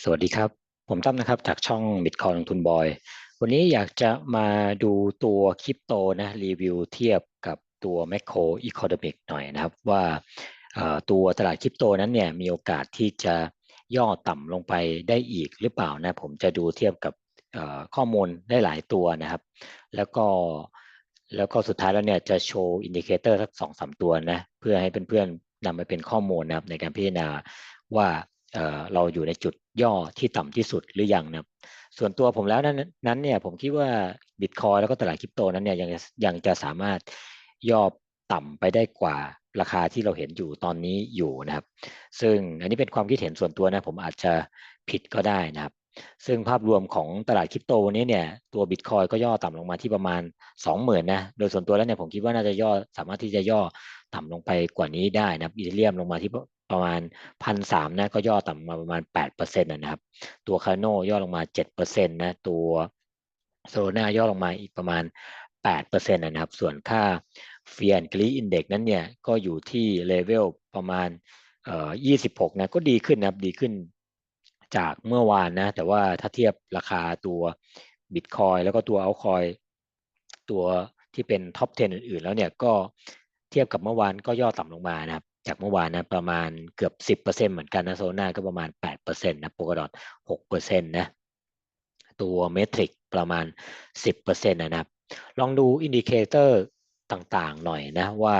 สวัสดีครับ ผมตั้มนะครับจากช่องบิตคอยลงทุนบอย วันนี้อยากจะมาดูตัวคริปโตนะรีวิวเทียบกับตัวแมคโครอีโคโนมิกหน่อยนะครับ ว่าตัวตลาดคริปโตนั้นเนี่ยมีโอกาสที่จะย่อต่ำลงไปได้อีกหรือเปล่านะผมจะดูเทียบกับข้อมูลได้หลายตัวนะครับ แล้วก็แล้วก็สุดท้ายแล้วเนี่ยจะโชว์อินดิเคเตอร์สักสองสามตัวนะเพื่อให้เพื่อนๆนำไปเป็นข้อมูลนะครับในการพิจารณาว่า เราอยู่ในจุดย่อที่ต่ำที่สุดหรือยังนะครับส่วนตัวผมแล้วนั้นนั้นเนี่ยผมคิดว่าบิตคอยแล้วก็ตลาดคริปโตนั้นเนี่ยยังยังจะสามารถย่อต่ำไปได้กว่าราคาที่เราเห็นอยู่ตอนนี้อยู่นะครับ ซึ่งอันนี้เป็นความคิดเห็นส่วนตัวนะผมอาจจะผิดก็ได้นะครับ ซึ่งภาพรวมของตลาดคริปโตวันนี้เนี่ยตัวบิตคอยก็ย่อต่ำลงมาที่ประมาณ 20,000นะโดยส่วนตัวแล้วเนี่ยผมคิดว่าน่าจะย่อสามารถที่จะย่อต่ำลงไปกว่านี้ได้นะครับอีเทเรียมลงมาที่ ประมาณพันสามนะก็ย่อต่ำมาประมาณแปดเปอร์เซ็นต์นะครับ ตัวคาโนย่อลงมาเจ็ดเปอร์เซ็นต์นะตัวโซโลนาย่อลงมาอีกประมาณแปดเปอร์เซ็นต์นะครับ ส่วนค่าเฟียนกรีอินเด็กนั้นเนี่ยก็อยู่ที่เลเวลประมาณเอ่อยี่สิบหกนะก็ดีขึ้นนะครับดีขึ้นจากเมื่อวานนะแต่ว่าถ้าเทียบราคาตัวบิตคอยแล้วก็ตัวเอาคอยตัวที่เป็นท็อป 10 อื่นๆ แล้วเนี่ยก็เทียบกับเมื่อวานก็ย่อต่ำลงมานะครับ จากเมื่อวานนะประมาณเกือบ 10%เหมือนกันนะโซน่าก็ประมาณ 8%นะโปกดอท6%นะตัวเมทริกประมาณ 10%นะครับ ลองดูอินดิเคเตอร์ต่างๆหน่อยนะว่า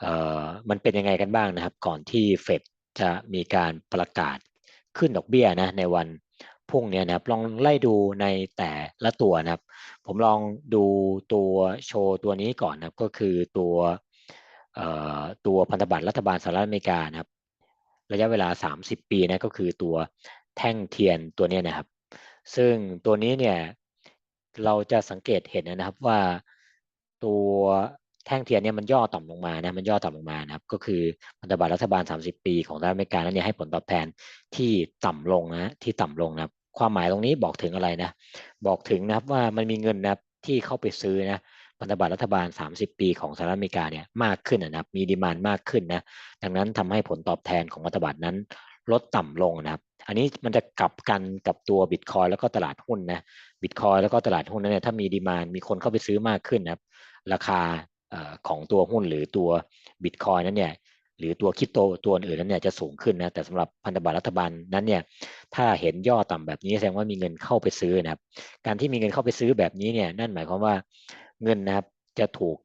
เออมันเป็นยังไงกันบ้างนะครับ ก่อนที่เฟดจะมีการประกาศขึ้นดอกเบี้ยนะในวันพุ่งเนี่ยนะครับ ลองไล่ดูในแต่ละตัวนะครับ ผมลองดูตัวโชว์ตัวนี้ก่อนนะครับ ก็คือตัว ตัวพันธบัตรรัฐบาลสหรัฐอเมริกานะครับ ระยะเวลา 30 ปีนะก็คือตัวแท่งเทียนตัวนี้นะครับ ซึ่งตัวนี้เนี่ยเราจะสังเกตเห็นนะครับว่าตัวแท่งเทียนเนี่ยมันย่อต่ำลงมานะมันย่อต่ำลงมานะครับก็คือพันธบัตรรัฐบาล 30 ปีของสหรัฐอเมริกานั้นเนี่ยให้ผลตอบแทนที่ต่ำลงนะที่ต่ำลงนะครับความหมายตรงนี้บอกถึงอะไรนะ บอกถึงนะครับว่ามันมีเงินนะครับที่เข้าไปซื้อนะ พันธบัตรรัฐบาล 30 ปีของสหรัฐอเมริกาเนี่ยมากขึ้นนะครับมีดีมานมากขึ้นนะดังนั้นทำให้ผลตอบแทนของพันธบัตรนั้นลดต่ำลงนะครับ อันนี้มันจะกลับกันกับตัวบิตคอยแล้วก็ตลาดหุ้นนะบิตคอยแล้วก็ตลาดหุ้นนั้นเนี่ยถ้ามีดีมานมีคนเข้าไปซื้อมากขึ้นนะครับราคาของตัวหุ้นหรือตัวบิตคอยนั้นเนี่ยหรือตัวคริปโตตัวอื่นนั้นเนี่ยจะสูงขึ้นนะแต่สำหรับพันธบัตรรัฐบาลนั้นเนี่ยถ้าเห็นย่อต่ำแบบนี้แสดงว่ามีเงินเข้าไปซื้อนะครับ การที่มีเงินเข้าไปซื้อแบบนี้เนี่ยนั่นหมายความว่า เงินนะครับจะถูก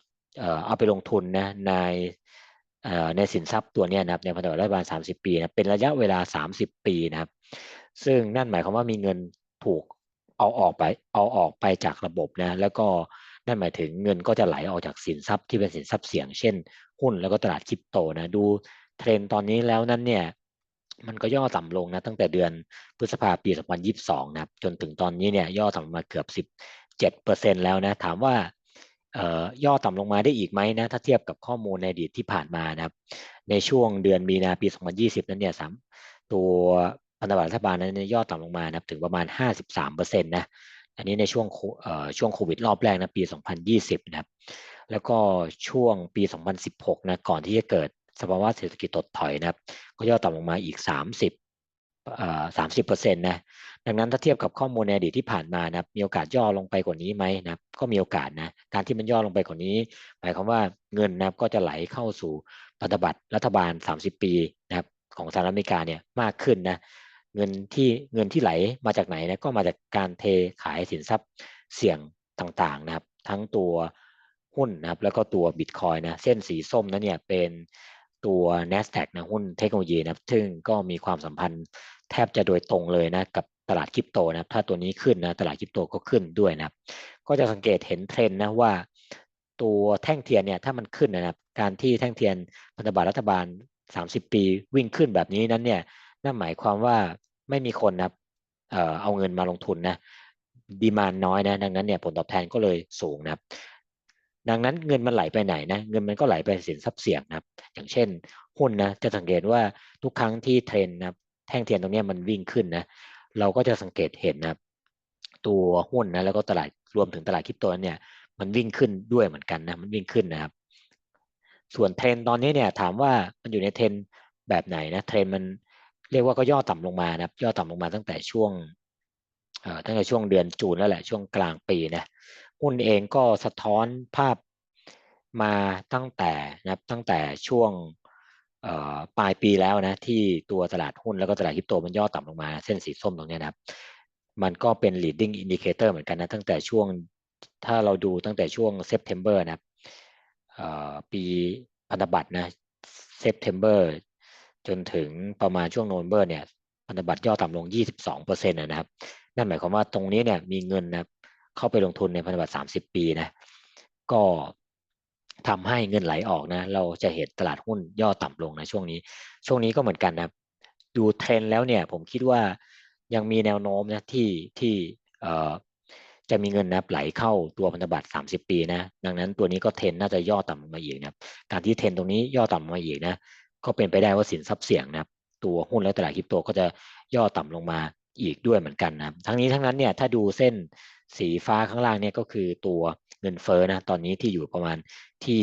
เอาไปลงทุนนะในในสินทรัพย์ตัวนี้นะครับในพันธบัตรรัฐบาล 30 ปีนะเป็นระยะเวลา 30 ปีนะครับ ซึ่งนั่นหมายความว่ามีเงินถูกเอาออกไปเอาออกไปจากระบบนะแล้วก็นั่นหมายถึงเงินก็จะไหลออกจากสินทรัพย์ที่เป็นสินทรัพย์เสี่ยงเช่น หุ้นแล้วก็ตลาดคริปโตนะดูเทรนตอนนี้แล้วนั้นเนี่ยมันก็ย่อต่ำลงนะตั้งแต่เดือนพฤษภาปี 2022 นะครับจนถึงตอนนี้เนี่ยย่อต่ำมาเกือบ 17%แล้วนะถามว่า ย่อต่ำลงมาได้อีกไหมนะถ้าเทียบกับข้อมูลในอดีตที่ผ่านมานะครับ ในช่วงเดือนมีนาปี 2020 นั้นเนี่ยสามตัวพันธบัตรรัฐบาลนั้นย่อต่ำลงมานะถึงประมาณ 53%นะอันนี้ในช่วงช่วงโควิดรอบแรกนะปี 2020 นะครับแล้วก็ช่วงปี 2016 นะก่อนที่จะเกิดสภาวะเศรษฐกิจถดถอยนะครับ ก็ย่อต่ำลงมาอีก 30สามสิบเปอร์เซ็นต์นะ ดังนั้นถ้าเทียบกับข้อมูลในอดีตที่ผ่านมานะมีโอกาสย่อลงไปกว่านี้ไหมนะก็มีโอกาสนะการที่มันย่อลงไปกว่านี้ หมายความว่าเงินนะก็จะไหลเข้าสู่พันธบัตรรัฐบาล 30 ปีนะครับของสหรัฐอเมริกาเนี่ยมากขึ้นนะเงินที่เงินที่ไหลมาจากไหนนะก็มาจากการเทขายสินทรัพย์เสี่ยงต่างๆนะครับ ทั้งตัวหุ้นนะครับแล้วก็ตัวบิตคอยนะเส้นสีส้มนั้นเนี่ยเป็นตัว NASDAQ นะหุ้นเทคโนโลยีนะซึ่งก็มีความสัมพันธ์แทบจะโดยตรงเลยนะกับ ตลาดคริปโตนะถ้าตัวนี้ขึ้นนะตลาดคริปโตก็ขึ้นด้วยนะก็จะสังเกตเห็นเทรนนะว่า ตัวแท่งเทียนเนี่ยถ้ามันขึ้นนะครับ การที่แท่งเทียนพันธบัตรรัฐบาล 30 ปีวิ่งขึ้นแบบนี้นั้นเนี่ยนั่นหมายความว่าไม่มีคนนะเอ่อเอาเงินมาลงทุนนะดีมานน้อยนะดังนั้นเนี่ยผลตอบแทนก็เลยสูงนะครับ ดังนั้นเงินมันไหลไปไหนนะเงินมันก็ไหลไปสินทรัพย์เสี่ยงนะครับ อย่างเช่นหุ้นนะจะสังเกตว่าทุกครั้งที่เทรนนะแท่งเทียนตรงนี้มันวิ่งขึ้นนะ เราก็จะสังเกตเห็นนะตัวหุ้นนะแล้วก็ตลาดรวมถึงตลาดคริปโตเนี่ย มันวิ่งขึ้นด้วยเหมือนกันนะมันวิ่งขึ้นนะครับ ส่วนเทรนตอนนี้เนี่ยถามว่ามันอยู่ในเทรนแบบไหนนะเทรนมันเรียกว่าก็ย่อต่ำลงมานะครับ ย่อต่ำลงมาตั้งแต่ช่วงตั้งแต่ช่วงเดือนจูนแล้วแหละช่วงกลางปีนะหุ้นเองก็สะท้อนภาพมาตั้งแต่นะครับตั้งแต่ช่วง ปลายปีแล้วนะที่ตัวตลาดหุ้นแล้วก็ตลาดคริปโตมันย่อต่ำลงมาเส้นสีส้มตรงนี้นะครับ มันก็เป็น leading indicator เหมือนกันนะตั้งแต่ช่วงถ้าเราดูตั้งแต่ช่วงเซปเทมเบอร์นะครับปีพันธบัตรนะเซปเทมเบอร์จนถึงประมาณช่วงโนเวมเบอร์เนี่ยพันธบัตรย่อต่ำลง 22%นะครับ นั่นหมายความว่าตรงนี้เนี่ยมีเงินนะเข้าไปลงทุนในพันธบัตร 30 ปีนะก็ ทำให้เงินไหลออกนะ เราจะเห็นตลาดหุ้นย่อต่ำลงนะช่วงนี้ ช่วงนี้ก็เหมือนกันนะดูเทรนแล้วเนี่ยผมคิดว่ายังมีแนวโน้มนะที่ที่เออจะมีเงินนะไหลเข้าตัวพันธบัตร 30 ปีนะดังนั้นตัวนี้ก็เทรนน่าจะย่อต่ำมาอีกนะการที่เทรนตรงนี้ย่อต่ำมาอีกนะก็เป็นไปได้ว่าสินทรัพย์เสี่ยงนะตัวหุ้นและตลาดคริปโตก็จะย่อต่ำลงมาอีกด้วยเหมือนกันนะทั้งนี้ทั้งนั้นเนี่ยถ้าดูเส้นสีฟ้าข้างล่างเนี่ยก็คือตัว เงินเฟ้อนะตอนนี้ที่อยู่ประมาณที่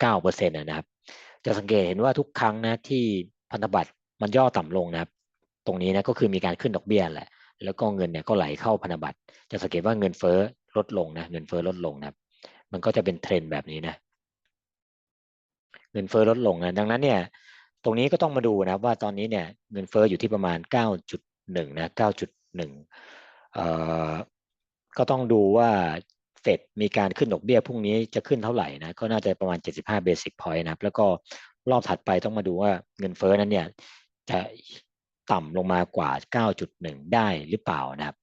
เก้าเปอร์เซ็นต์นะครับ จะสังเกตเห็นว่าทุกครั้งนะที่พันธบัตรมันย่อต่ำลงนะครับ ตรงนี้นะก็คือมีการขึ้นดอกเบี้ยแหละ แล้วก็เงินเนี่ยก็ไหลเข้าพันธบัตรจะสังเกตว่าเงินเฟ้อลดลงนะเงินเฟ้อลดลงนะครับ มันก็จะเป็นเทรนแบบนี้นะเงินเฟ้อลดลงนะดังนั้นเนี่ยตรงนี้ก็ต้องมาดูนะว่าตอนนี้เนี่ยเงินเฟ้ออยู่ที่ประมาณ 9.1นะ9.1เอ่อก็ต้องดูว่า เฟดมีการขึ้นดอกเบี้ยพรุ่งนี้จะขึ้นเท่าไหร่นะก็น่าจะประมาณ 75 basic point นะครับแล้วก็รอบถัดไปต้องมาดูว่าเงินเฟ้อนั้นเนี่ยจะต่ำลงมากว่า 9.1 ได้หรือเปล่านะครับ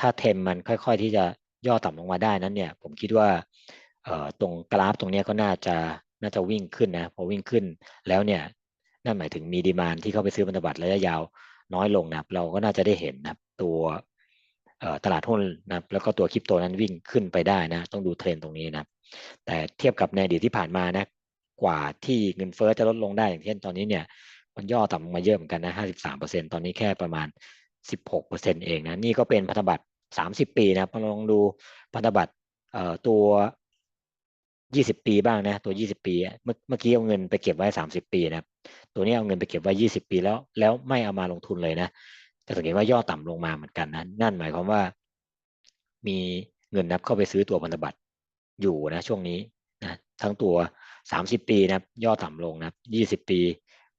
ถ้าเทมมันค่อยๆที่จะย่อต่ำลงมาได้นั้นเนี่ย ผมคิดว่าตรงกราฟตรงนี้ก็น่าจะน่าจะวิ่งขึ้นนะพอวิ่งขึ้นแล้วเนี่ยนั่นหมายถึงมีดีมานที่เข้าไปซื้อพันธบัตรระยะยาวน้อยลงนะเราก็น่าจะได้เห็นนะตัว ตลาดหุ้นนะแล้วก็ตัวคริปโตนั้นวิ่งขึ้นไปได้นะ ต้องดูเทรนตรงนี้นะแต่เทียบกับในอดีตที่ผ่านมานะกว่าที่เงินเฟ้อจะลดลงได้อย่างเช่นตอนนี้เนี่ยมันย่อต่ำมาเยอะเหมือนกันนะ 53%ตอนนี้แค่ประมาณ 16%เองนะ นี่ก็เป็นพันธบัตร 30 ปีนะลองดูพันธบัตรตัว 20 ปีบ้างนะ ตัว 20 ปี เมื่อกี้เอาเงินไปเก็บไว้ 30 ปีนะ ตัวนี้เอาเงินไปเก็บไว้ 20 ปีแล้ว แล้วไม่เอามาลงทุนเลยนะ จะสังเกตว่าย่อต่ำลงมาเหมือนกันนะนั่นหมายความว่า มีเงินนับเข้าไปซื้อตัวพันธบัตรอยู่นะช่วงนี้นะทั้งตัว 30 ปีนะย่อต่ำลงนะ20 ปี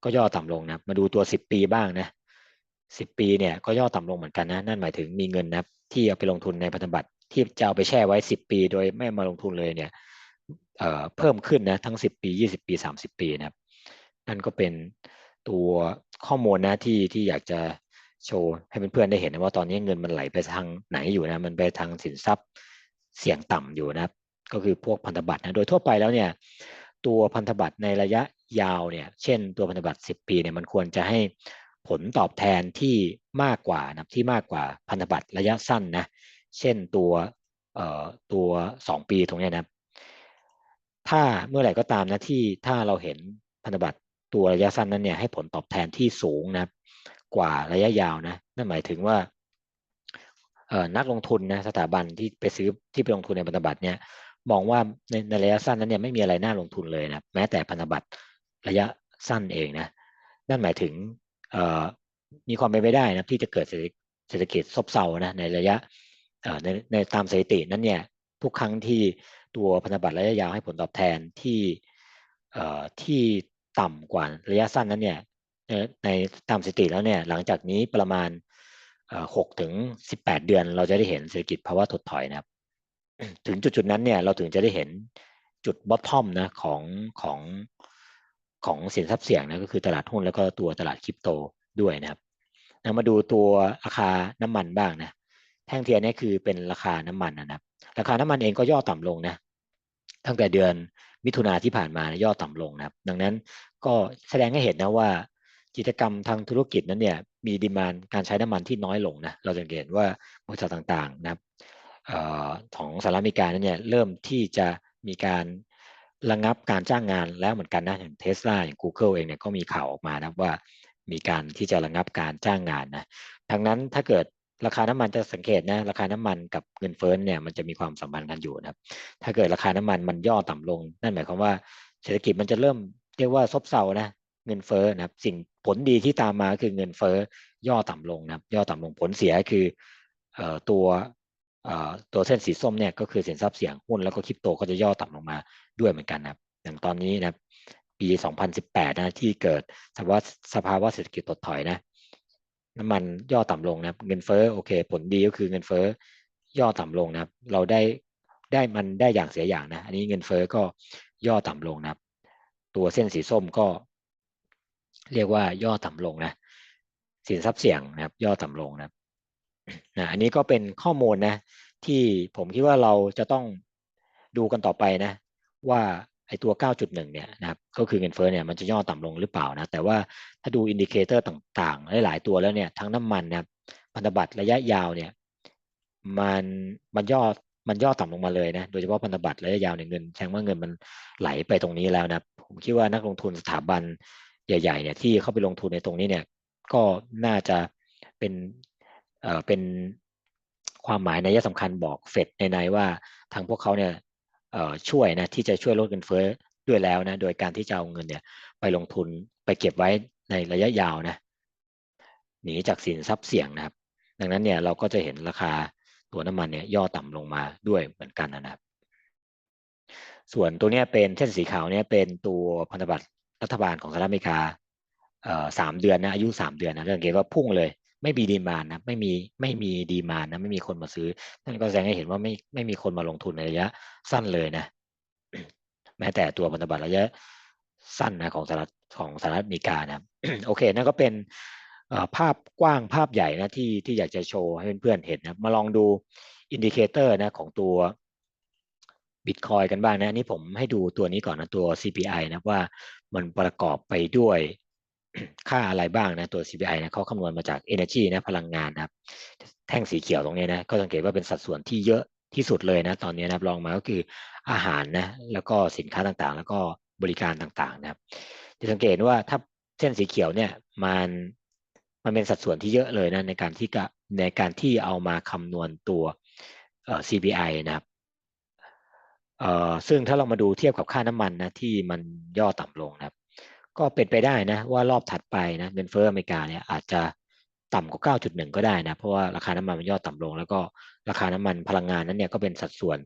ก็ย่อต่ำลงนะมาดูตัว 10 ปีบ้างนะ10 ปีเนี่ยก็ย่อต่ำลงเหมือนกันนะนั่นหมายถึงมีเงินนะที่เอาไปลงทุนในพันธบัตรที่จะเอาไปแช่ไว้ 10 ปี โดยไม่มาลงทุนเลยเนี่ยเเพิ่มขึ้นนะทั้ง 10 ปี 20 ปี 30 ปีนะครับนั่นก็เป็นตัวข้อมูลนะที่ที่อยากจะ โชว์ให้เพื่อนๆได้เห็นนะว่าตอนนี้เงินมันไหลไปทางไหนอยู่นะ มันไปทางสินทรัพย์เสี่ยงต่ำอยู่นะครับ ก็คือพวกพันธบัตรนะ โดยทั่วไปแล้วเนี่ยตัวพันธบัตรในระยะยาวเนี่ยเช่นตัวพันธบัตร 10 ปีเนี่ยมันควรจะให้ผลตอบแทนที่มากกว่านะที่มากกว่าพันธบัตรระยะสั้นนะเช่นตัวเอ่อตัว 2 ปีตรงนี้นะถ้าเมื่อไหร่ก็ตามนะที่ถ้าเราเห็นพันธบัตรตัวระยะสั้นนั้นเนี่ยให้ผลตอบแทนที่สูงนะ กว่าระยะยาวนะนั่นหมายถึงว่านักลงทุนนะสถาบันที่ไปซื้อที่ไปลงทุนในพันธบัตรเนี่ยมองว่าในในระยะสั้นนั้นเนี่ยไม่มีอะไรน่าลงทุนเลยนะแม้แต่พันธบัตรระยะสั้นเองนะนั่นหมายถึงมีความเป็นไปได้นะที่จะเกิดเศรษฐกิจซบเซานะในระยะในในตามสถิตินั้นเนี่ยทุกครั้งที่ตัวพันธบัตรระยะยาวให้ผลตอบแทนที่ที่ต่ำกว่าระยะสั้นนั้นเนี่ย ในตามสถิติแล้วเนี่ยหลังจากนี้ประมาณหกถึงสิบแปดเดือน เราจะได้เห็นเศรษฐกิจภาวะถดถอยนะครับ ถึงจุดจุดนั้นเนี่ยเราถึงจะได้เห็นจุดบอททอมนะของของของสินทรัพย์เสี่ยงนะก็คือตลาดหุ้นแล้วก็ตัวตลาดคริปโตด้วยนะครับมาดูตัวราคาน้ำมันบ้างนะแท่งเทียนนี่คือเป็นราคาน้ำมันนะครับ ราคาน้ำมันเองก็ย่อต่ำลงนะตั้งแต่เดือนมิถุนาที่ผ่านมาย่อต่ำลงนะครับ ดังนั้นก็แสดงให้เห็นนะว่า กิจกรรมทางธุรกิจนั้นเนี่ยมีดีมานการใช้น้ำมันที่น้อยลงนะเราจะเห็นว่าบริษัทต่างๆนะครับของสหรัฐอเมริกานั้นเนี่ยเริ่มที่จะมีการระงับการจ้างงานแล้วเหมือนกันนะอย่างเทสลาอย่าง Google เองเนี่ยก็มีข่าวออกมานะว่ามีการที่จะระงับการจ้างงานนะทั้งนั้นถ้าเกิดราคาน้ำมันจะสังเกตนะราคาน้ำมันกับเงินเฟ้อเนี่ยมันจะมีความสัมพันธ์กันอยู่นะครับ ถ้าเกิดราคาน้ำมันมันย่อต่ำลง นั่นหมายความว่าเศรษฐกิจมันจะเริ่มเรียกว่าซบเซานะ เงินเฟ้อนะครับ สิ่งผลดีที่ตามมาคือเงินเฟ้อย่อต่ำลงนะครับ ย่อต่ำลงผลเสียคือตัวตัวเส้นสีส้มเนี่ยก็คือสินทรัพย์เสี่ยงหุ้นแล้วก็คริปโตก็จะย่อต่ำลงมาด้วยเหมือนกันนะครับ อย่างตอนนี้นะครับปี 2018 นะที่เกิดสภาวะสภาวะเศรษฐกิจถดถอยนะน้ำมันย่อต่ำลงนะครับ เงินเฟ้อโอเค ผลดีก็คือเงินเฟ้อย่อต่ำลงนะครับ เราได้ได้มันได้อย่างเสียอย่างนะ อันนี้เงินเฟ้อก็ย่อต่ำลงนะครับ ตัวเส้นสีส้มก็ เรียกว่าย่อต่ำลงนะสินทรัพย์เสี่ยงนะครับ ย่อต่ำลงนะครับนะอันนี้ก็เป็นข้อมูลนะที่ผมคิดว่าเราจะต้องดูกันต่อไปนะ ว่าไอตัว 9.1 เนี่ยนะครับก็คือเงินเฟ้อเนี่ยมันจะย่อต่ำลงหรือเปล่านะแต่ว่าถ้าดูอินดิเคเตอร์ต่างๆ หลายๆตัวแล้วเนี่ยทั้งน้ำมันนะครับพันธบัตรระยะยาวเนี่ยมันมันย่อมันย่อต่ำลงมาเลยนะโดยเฉพาะพันธบัตรระยะยาวเนี่ยเงินแสดงว่าเงินมันไหลไปตรงนี้แล้วนะผมคิดว่านักลงทุนสถาบัน ใหญ่ๆเนี่ยที่เข้าไปลงทุนในตรงนี้เนี่ยก็น่าจะเป็นเอ่อเป็นความหมายในยะสำคัญบอกเฟดในในว่าทางพวกเขาเนี่ยเอ่อช่วยนะที่จะช่วยลดเงินเฟ้อด้วยแล้วนะโดยการที่จะเอาเงินเนี่ยไปลงทุนไปเก็บไว้ในระยะยาวนะหนีจากสินทรัพย์เสี่ยงนะครับ ดังนั้นเนี่ยเราก็จะเห็นราคาตัวน้ำมันเนี่ยย่อต่ำลงมาด้วยเหมือนกันนะครับ ส่วนตัวนี้เป็นเส้นสีขาวเนี่ยเป็นตัวพันธบัตร รัฐบาลของสหรัฐอเมริกาสามเดือนนะอายุสามเดือนนะสังเกตว่าพุ่งเลย ไม่มีดีมานนะไม่มีไม่มีดีมานนะไม่มีคนมาซื้อ นั่นก็แสดงให้เห็นว่าไม่ไม่มีคนมาลงทุนในระยะสั้นเลยนะ แม้แต่ตัวพันธบัตรระยะสั้นนะของสหรัฐของสหรัฐอเมริกานะโอเคนั่นก็เป็นภาพกว้างภาพใหญ่นะที่ที่อยากจะโชว์ให้เพื่อนๆเห็นนะมาลองดูอินดิเคเตอร์นะของตัว บิตคอยกันบ้างนะนี่ผมให้ดูตัวนี้ก่อนนะตัว CPI นะว่ามันประกอบไปด้วยค่าอะไรบ้างนะตัว CPI นะเขาคำนวณมาจาก Energy นะพลังงานนะครับ แท่งสีเขียวตรงนี้นะก็สังเกตว่าเป็นสัดส่วนที่เยอะที่สุดเลยนะตอนนี้นะรองมาก็คืออาหารนะแล้วก็สินค้าต่างๆ แล้วก็บริการต่างๆ นะครับ จะสังเกตว่าถ้าเส้นสีเขียวเนี่ยมันมันเป็นสัดส่วนที่เยอะเลยนะในการที่กในการที่เอามาคำนวณตัว CPI นะครับ ซึ่งถ้าเรามาดูเทียบกับค่าน้ำมันนะที่มันย่อต่ำลงนะครับ ก็เป็นไปได้นะว่ารอบถัดไปนะเงินเฟ้ออเมริกาเนี่ยอาจจะต่ำกว่า 9.1 ก็ได้นะเพราะว่าราคาน้ำมันมันย่อต่ำลง แล้วก็ราคาน้ำมันพลังงานนั้นเนี่ยก็เป็นสัดส่วน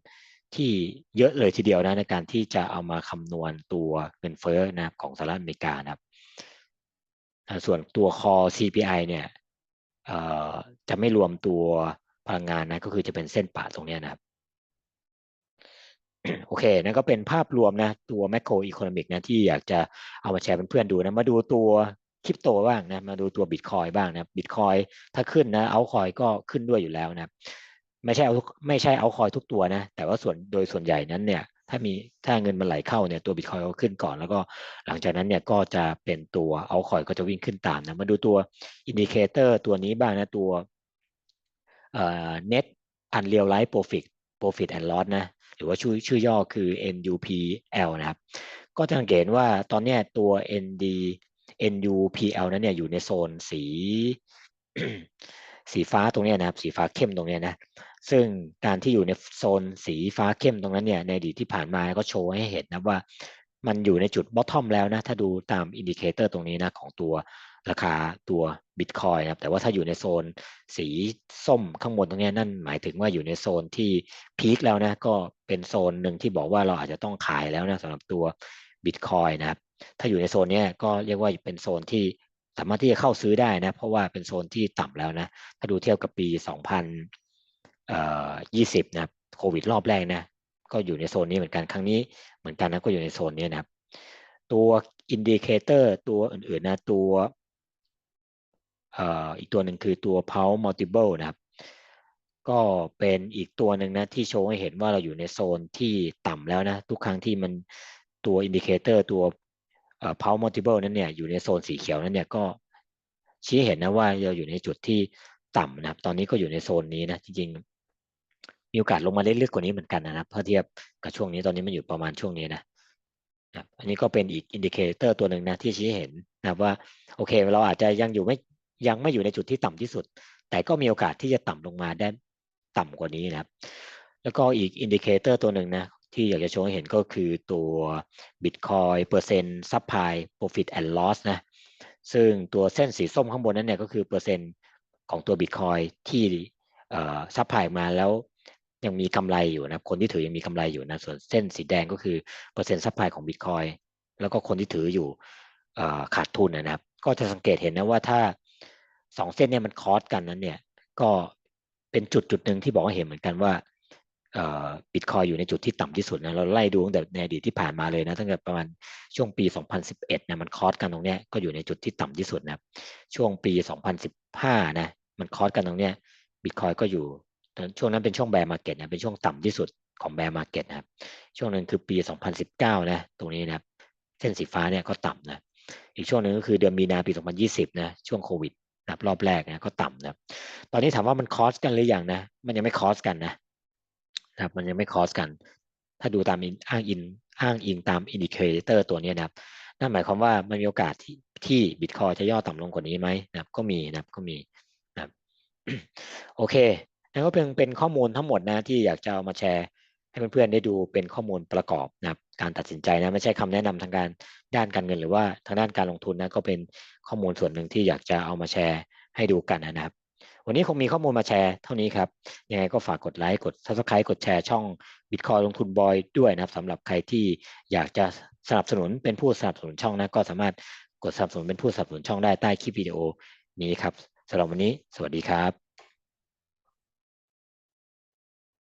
ที่เยอะเลยทีเดียวนะในการที่จะเอามาคำนวณตัวเงินเฟ้อนะของสหรัฐอเมริกานะครับ ส่วนตัวคอ CPI เนี่ยจะไม่รวมตัวพลังงานนะก็คือจะเป็นเส้นป่าตรงนี้นะครับ โอเค นั่นก็เป็นภาพรวมนะ ตัวแม c โครอีโคโนมิกนะที่อยากจะเอามาแชร์เพื่อนๆดูนะ มาดูตัวคริปโตบ้างนะ มาดูตัวบิตคอยบ้างนะบิตคอยถ้าขึ้นนะเอาคอยก็ขึ้นด้วยอยู่แล้วนะ ไม่ใช่เอาไม่ใช่เอาคอยทุกตัวนะ แต่ว่าส่วนโดยส่วนใหญ่นั้นเนี่ยถ้ามีถ้าเงินมันไหลเข้าเนี่ยตัวบิตคอยก็ขึ้นก่อนแล้วก็หลังจากนั้นเนี่ยก็จะเป็นตัวเอาคอยก็จะวิ่งขึ้นตามนะมาดูตัวอินดิเคเตอร์ตัวนี้บ้างนะตัวเอ่อ net unrealized profit profit and loss นะ หรือว่าชื่อชื่อย่อคือ NUPL นะครับ ก็จะสังเกตว่าตอนนี้ตัว ND NUPL นั้นเนี่ยอยู่ในโซนสี สีฟ้าตรงนี้นะครับ สีฟ้าเข้มตรงนี้นะ ซึ่งการที่อยู่ในโซนสีฟ้าเข้มตรงนั้นเนี่ยในอดีตที่ผ่านมาก็โชว์ให้เห็นนะว่ามันอยู่ในจุดบอททอมแล้วนะ ถ้าดูตามอินดิเคเตอร์ตรงนี้นะของตัว ราคาตัวบิตคอยนะครับแต่ว่าถ้าอยู่ในโซนสีส้มข้างบนตรงนี้นั่นหมายถึงว่าอยู่ในโซนที่พีคแล้วนะก็เป็นโซนหนึ่งที่บอกว่าเราอาจจะต้องขายแล้วนะสำหรับตัวบิตคอยนะครับถ้าอยู่ในโซนนี้ก็เรียกว่าเป็นโซนที่สามารถที่จะเข้าซื้อได้นะเพราะว่าเป็นโซนที่ต่ำแล้วนะถ้าดูเทียบกับปี 2020นะครับโควิดรอบแรกนะก็อยู่ในโซนนี้เหมือนกันครั้งนี้เหมือนกันนะก็อยู่ในโซนนี้นะครับตัวอินดิเคเตอร์ตัวอื่นๆนะตัว อีกตัวหนึ่งคือตัว pulse multiple นะครับ ก็เป็นอีกตัวหนึ่งนะที่โชว์ให้เห็นว่าเราอยู่ในโซนที่ต่ำแล้วนะ ทุกครั้งที่มันตัวอินดิเคเตอร์ตัว pulse multiple นั้นเนี่ยอยู่ในโซนสีเขียวนั้นเนี่ยก็ชี้เห็นนะว่าเราอยู่ในจุดที่ต่ำนะครับ ตอนนี้ก็อยู่ในโซนนี้นะจริงๆ มีโอกาสลงมาเล็กๆกว่านี้เหมือนกันนะครับเพื่อเทียบกับช่วงนี้ตอนนี้มันอยู่ประมาณช่วงนี้นะอันนี้ก็เป็นอีกอินดิเคเตอร์ตัวหนึ่งนะที่ชี้เห็นนะว่าโอเค เราอาจจะยังอยู่ไม่ ยังไม่อยู่ในจุดที่ต่ำที่สุด แต่ก็มีโอกาสที่จะต่ำลงมาได้ต่ำกว่านี้นะครับ แล้วก็อีกอินดิเคเตอร์ตัวหนึ่งนะที่อยากจะโชว์ให้เห็นก็คือตัว Bitcoin เปอร์เซ็นต์ Supply Profit and Loss นะ ซึ่งตัวเส้นสีส้มข้างบนนั้นเนี่ยก็คือเปอร์เซ็นต์ของตัว Bitcoin ที่ซัพพลายมาแล้วยังมีกำไรอยู่นะ คนที่ถือยังมีกำไรอยู่นะ ส่วนเส้นสีแดงก็คือเปอร์เซ็นต์ซัพพลายของ Bitcoin แล้วก็คนที่ถืออยู่ขาดทุนนะครับ ก็จะสังเกตเห็นนะว่าถ้า สองเส้นเนี่ยมันคอสกันนั้นเนี่ย ก็เป็นจุดจุดหนึ่งที่บอกว่าเห็นเหมือนกันว่าบิตคอยอยู่ในจุดที่ต่ำที่สุดนะเราไล่ดูตั้งแต่ในอดีตที่ผ่านมาเลยนะตั้งแต่ประมาณช่วงปี 2011นะมันคอสกันตรงเนี้ยก็อยู่ในจุดที่ต่ำที่สุดนะช่วงปี 2015นะมันคอสกันตรงเนี้ยบิตคอยก็อยู่ช่วงนั้นเป็นช่วงแบร์มาเก็ตนะเป็นช่วงต่ำที่สุดของแบร์มาเก็ตนะครับช่วงนั้นคือปี 2019นะตรงนี้นะเส้นสีฟ้าเนี่ยก็ต่ำนะอีกช่วงหนึ่งก็คือเดือนมีนาปี 2020นะช่วงโควิด นะรอบแรกนะก็ต่ำนะตอนนี้ถามว่ามันคอสกันหรือยังนะ มันยังไม่คอสกันนะครับ มันยังไม่คอสกัน ถ้าดูตามอ้างอินอ้างอิงตามอินดิเคเตอร์ตัวนี้นะครับ นั่นหมายความว่ามันมีโอกาสที่ที่บิตคอยจะย่อต่ำลงกว่านี้ไหมนะครับ ก็มีนะครับก็มีนะครับ โอเคนั่นก็เป็นเป็นข้อมูลทั้งหมดนะที่อยากจะเอามาแชร์ ให้เพื่อนๆได้ดูเป็นข้อมูลประกอบนะครับการตัดสินใจนะไม่ใช่คำแนะนำทางการด้านการเงิน หรือว่าทางด้านการลงทุนนะก็เป็นข้อมูลส่วนหนึ่งที่อยากจะเอามาแชร์ให้ดูกันนะครับ วันนี้คงมีข้อมูลมาแชร์เท่านี้ครับยังไงก็ฝากกดไลค์กด subscribe กดแชร์ช่อง Bitcoin ลงทุนบอยด้วยนะครับสำหรับใครที่อยากจะสนับสนุนเป็นผู้สนับสนุนช่องนะก็สามารถกดสนับสนุนเป็นผู้สนับสนุนช่องได้ใต้คลิปวิดีโอนี้ครับสำหรับวันนี้ สวัสดีครับ